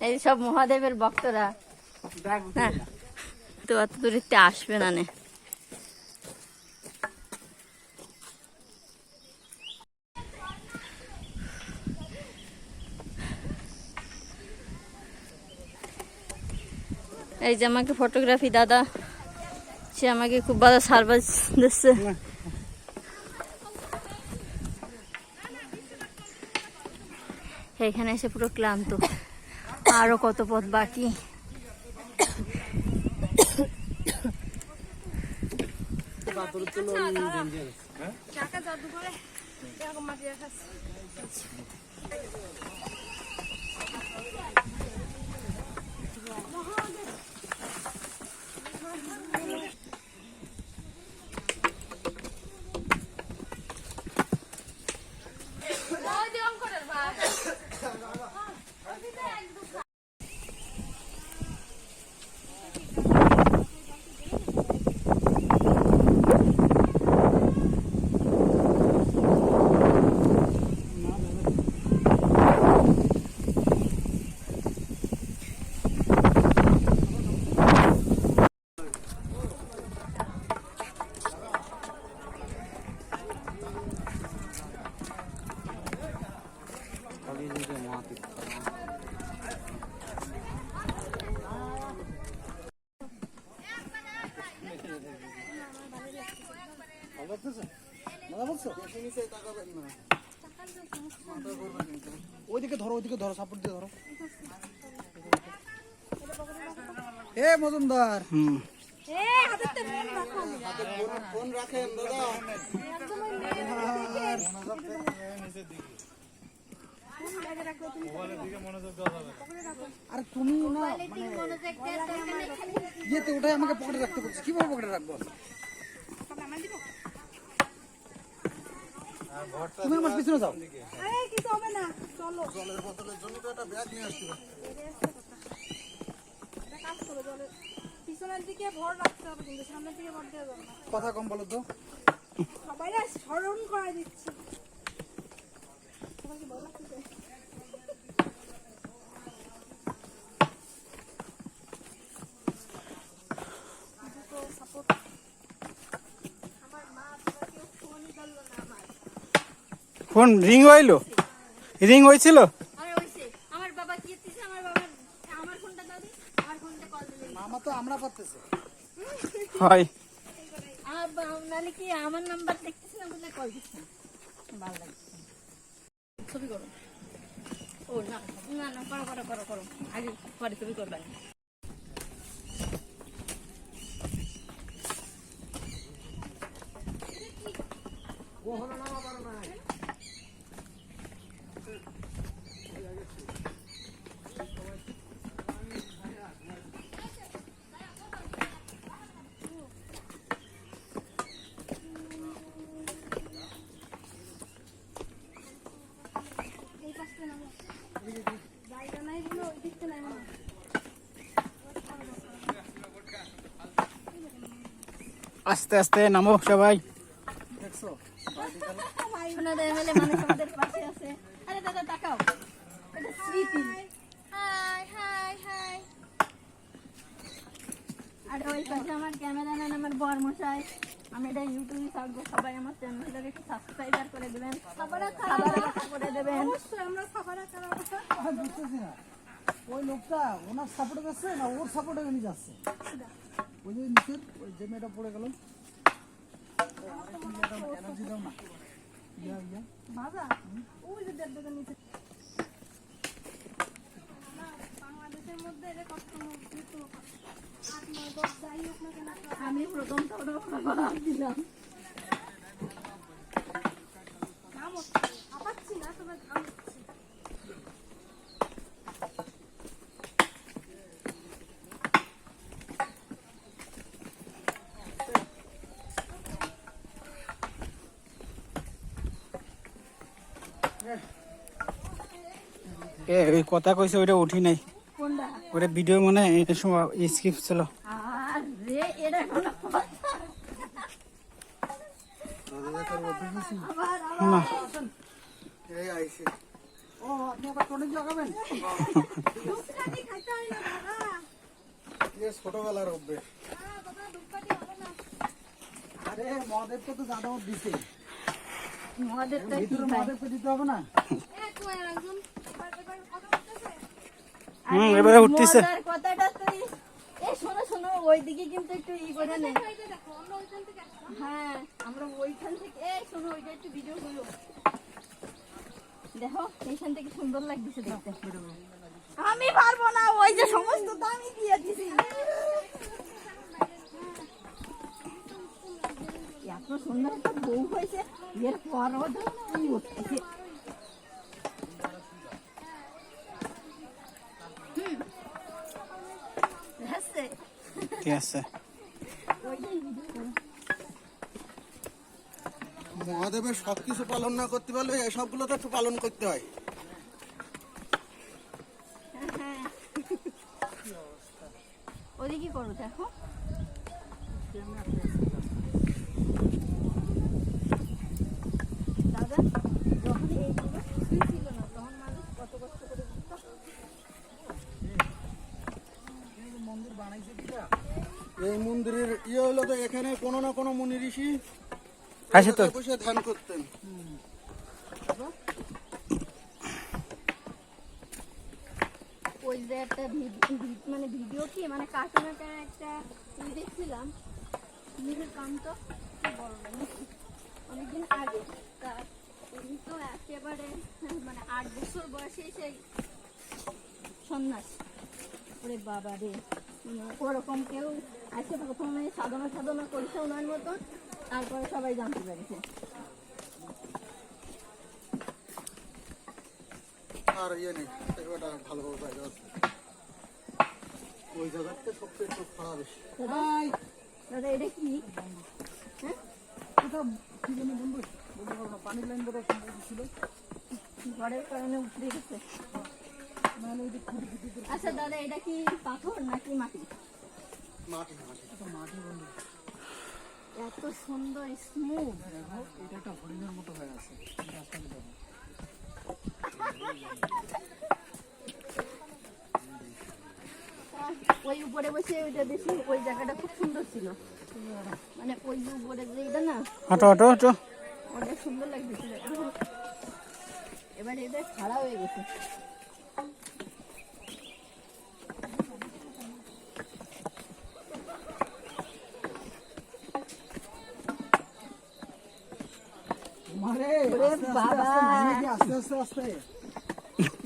এই সব মহাদেবের ভক্তরা হ্যাঁ তো অত দূরিতে আসবে না নে। এই যে আমাকে ফটোগ্রাফি দাদা, সে আমাকে খুব ভালো সার্ভিস দিচ্ছে। এখানে এসে পুরো ক্লান্ত। আরও কত পথ বাকি। ওইদিকে ধরো ওইদিকে ধরো সাপোর্ট দিয়ে ধরো। এ মজুমদার। আর তুমি না ইয়েতে ওটাই আমাকে পকেটে রাখতে বলছি কীভাবে পকেটে রাখব? তুমি আমার পিছনে যাও। জলের বোতলের জন্য তো একটা ব্যাগ নিয়ে আসতে হবে। পিছনের দিকে ভর রাখতে হবে কিন্তু সামনের দিকে ভর দেওয়া যাবে না। কথা কম বলো তো। সবাই স্মরণ করাই দিচ্ছি। তোমাকে বলা কি যায়? দুটো support। আমার মা বাবা কেউ ফোনই ধরলো না আমার। ফোন রিং হইল রিং হয়েছিল আরে হইছে আমার বাবা কি দিছে আমার বাবার আমার ফোনটা দাও দি আমার ফোনটা কল দিলে। মামা তো আমরা পারতেছে। হয়। আর বা- নাহলে কি আমার নাম্বার দেখতেছি না বলে কল দিচ্ছে ভালো লাগছে। ছবি করো। ও না না না করো করো করো করো। আগে পরে ছবি করবেন এই পাশটা নামো। জায়গা নাই বলে ওই দিকটা নাই মনে হয়। আস্তে আস্তে নামো সবাই দেখছ শোনা দেয় মেলে মানুষ আমাদের পাশে আছে আরে দাদা তাকাও এটা স্মৃতি হাই হাই হাই আর ওই পাশে আমার বর মশাই আমি এটা ইউটিউবে ছাড়বো সবাই আমার চ্যানেলটাকে একটু সাবস্ক্রাইবার করে দেবেন। করে দেবেন। ওই লোকটা ওনার সাপোর্টে যাচ্ছে না ওর সাপোর্টে উনি যাচ্ছে? ওই যে নিচের ওই যে মেয়েটা পড়ে গেল। এনার্জি দাও না ইয়া ইয়া ওই যে দেড় দোকান নিচে বাংলাদেশের মধ্যে এটা কষ্ট আমি প্রথম দিলাম। এ কথা কইছে ওইটা উঠি নাই। ওটা ভিডিও মানে এই সময় স্কিপ ছিল। এটা না। ছোটবেলার অভ্যেস। আরে মহাদেবকে তো যাদব দিছে মহাদেবটা দিতে হবে না এ তোমার একজন এবার এবার কথা বলতেছে হুম এবারে উঠতেছে। কথাটা তুই এ শোনো শোনো ওইদিকে কিন্তু একটু ই করে নে। হ্যাঁ আমরা ওইখান থেকে এই শোনো ওইটা একটু ভিডিও করো দেখো এইখান থেকে সুন্দর লাগতেছে দেখতে। আমি পারব না ওই যে সমস্ত আমি দিয়ে দিছি। এত সুন্দর একটা বউ হয়েছে এর পরও উঠতেছে। ঠিক আছে। মহাদেবের সবকিছু পালন না করতে পারলে এসবগুলো তো একটু পালন করতে হয়। ওদিকে করো দেখো দাদা যখন এইগুলো কিছুই ছিল না তখন মানুষ কত কষ্ট করে উঠতো। মন্দির বানাইছে কিটা এই মন্দিরের ইয়ে হলো তো এখানে কোনো না কোনো মুনি ঋষি আসে তো। বসে ধ্যান করতেন। ওই যে একটা ভিডিও মানে ভিডিও কি? মানে কার্টুনের একটা ই দেখছিলাম। নীলকান্ত কি বড় না অনেকদিন আগে। তা উনি তো একেবারে মানে আট বছর বয়সে সেই সন্ন্যাস। ওরে বাবা রে ওরকম কেউ আজকে প্রথমে সাধনা সাধনা করেছে ওনার মতন তারপরে সবাই জানতে পেরেছে। আর ইয়ে নেই ওটা ভালোভাবে বাইরে আছে ওই জায়গাটা সবচেয়ে একটু খারাপ দাদা এটা কি? হ্যাঁ? কি জানি বন্ধু পানির লাইন ছিল। ঘরের কারণে উঠে গেছে। আচ্ছা দাদা এটা কি পাথর নাকি মাটি? মাটি মাটি। বন্ধু। এত সুন্দর স্মুথ এটা একটা হরিণের মতো হয়ে আছে। ওই উপরে বসে ওইটা দেখি ওই জায়গাটা খুব সুন্দর ছিল। মানে ওই যে উপরে যে এটা না হাঁটো হাঁটো হাঁটো। ওটা সুন্দর লাগতেছিল। এখন এবার এটা খাড়া হয়ে গেছে মারে ওরে আস্তে আস্তে বাবা। আস্তে আস্তে আস্তে আস্তে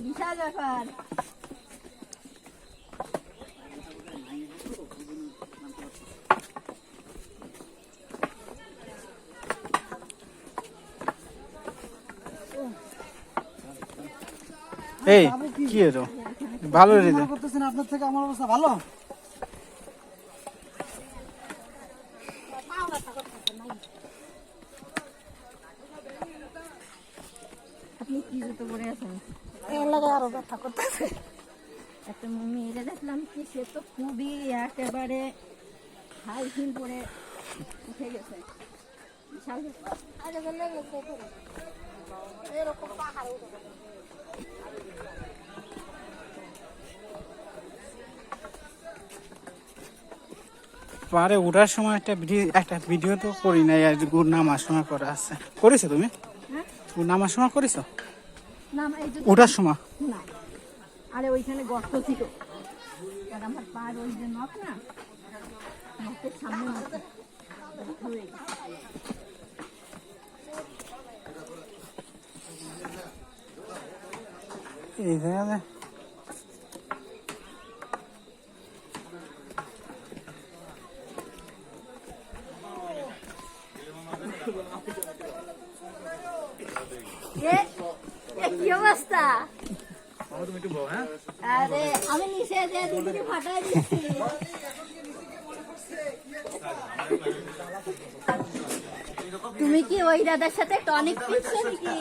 বিশাল ব্যাপার। এই কি ভালো রে করতেছেন আপনার থেকে আমার অবস্থা ভালো আপনি কি জুতো পরে আছেন এর লাগে আরও ব্যথা করতেছে একটা মেয়েরে সে তো খুবই একেবারে হাই হিল পরে উঠে গেছে। এরকম পাহাড় ওঠার সময় একটা ভিডিও একটা ভিডিও তো করি নাই আর গুড় নামার সময় করা আছে। করেছ তুমি? হ্যাঁ? গুড় নামার সময় করেছ? না এই যে ওঠার সময়? না আরে ওইখানে গর্ত ছিল। আর আমার পার ওই যে নখ না নখের সামনে নখ হয়ে গেছে। এই জায়গাতে তুমি কি ওই দাদার সাথে টনিক পিচ্ছ নাকি?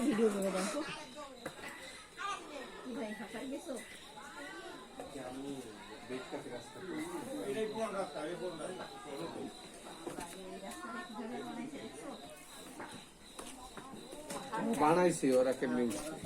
ভিডিও করে দেখো। ভাই গেছো? আমি রাস্তা বানাইছি ওরা কেমনি উঠছে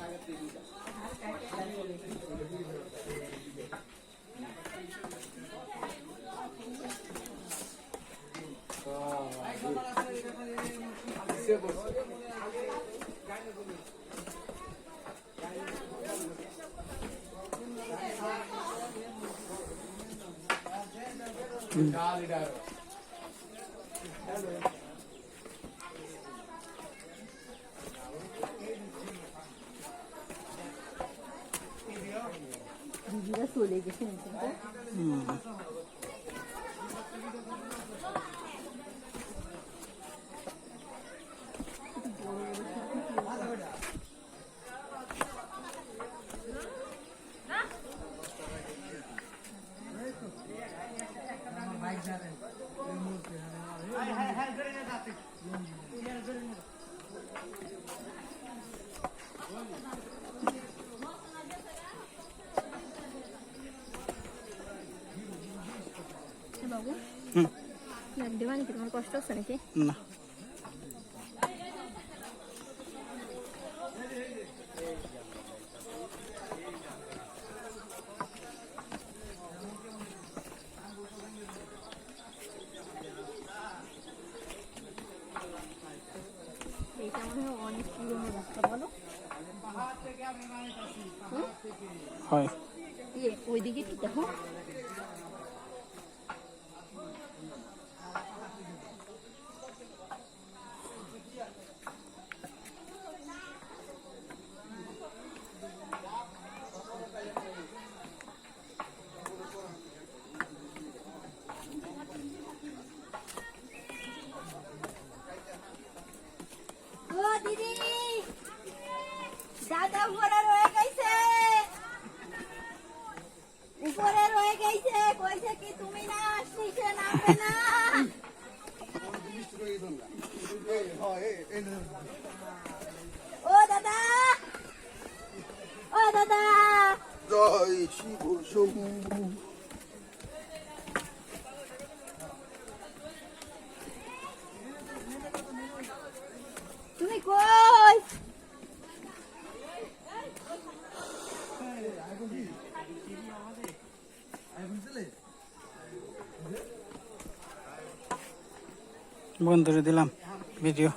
দিদিরা চলে গেছে কিন্তু হুম। এ বাবু হুম। লাগ দেবা নাকি তোমার কষ্ট হচ্ছে নাকি? না। হয় হয়। ইয়ে ওইদিকে কি দেখো ও দিদি দাদা তুমি না নামবে না। ও দাদা ও দাদা। জয় শিব শম্ভু তুমি কই বন্ধুরে দিলাম ভিডিও